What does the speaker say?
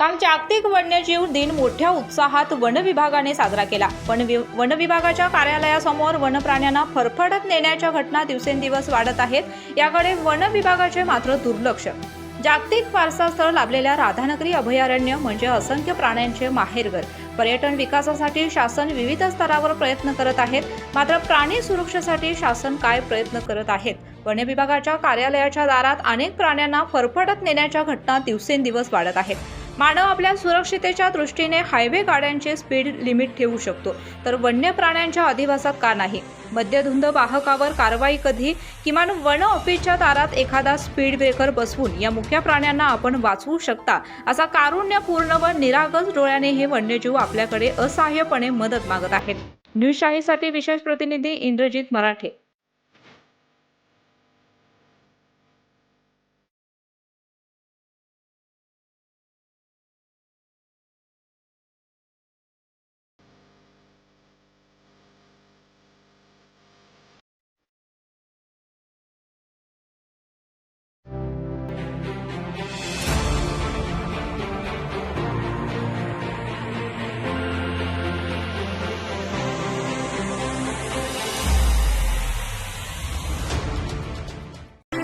काल जागतिक वन्यजीव दिन मोठ्या उत्साहात वन विभागाने साजरा केला. वन वि वन विभागाच्या कार्यालयासमोर वनप्राण्यांना फरफडत नेण्याच्या घटना दिवसेंदिवस वाढत आहेत. याकडे वन विभागाचे मात्र दुर्लक्ष. जागतिक वारसास्थळ लाभलेल्या राधानगरी अभयारण्य म्हणजे असंख्य प्राण्यांचे माहेरघर. पर्यटन विकासासाठी शासन विविध स्तरावर प्रयत्न करत आहेत. मात्र प्राणी सुरक्षेसाठी शासन काय प्रयत्न करत आहेत? वन विभागाच्या कार्यालयाच्या दारात अनेक प्राण्यांना फरफडत नेण्याच्या घटना दिवसेंदिवस वाढत आहेत. मानव आपल्या सुरक्षितेच्या दृष्टीने हायवे गाड्यांचे स्पीड लिमिट ठेवू शकतो. तर वन्य प्राण्यांच्या अधिवासात का नाही? मद्यधुंद वाहकावर कारवाई कधी? किमान वन ऑफिसच्या दारात एखादा स्पीड ब्रेकर बसवून या मुख्य प्राण्यांना आपण वाचवू शकता असा कारुण्यपूर्ण व निरागस डोळ्याने हे वन्यजीव आपल्याकडे असहाय्यपणे मदत मागत आहेत. न्यूज शाहीसाठी विशेष प्रतिनिधी इंद्रजित मराठे.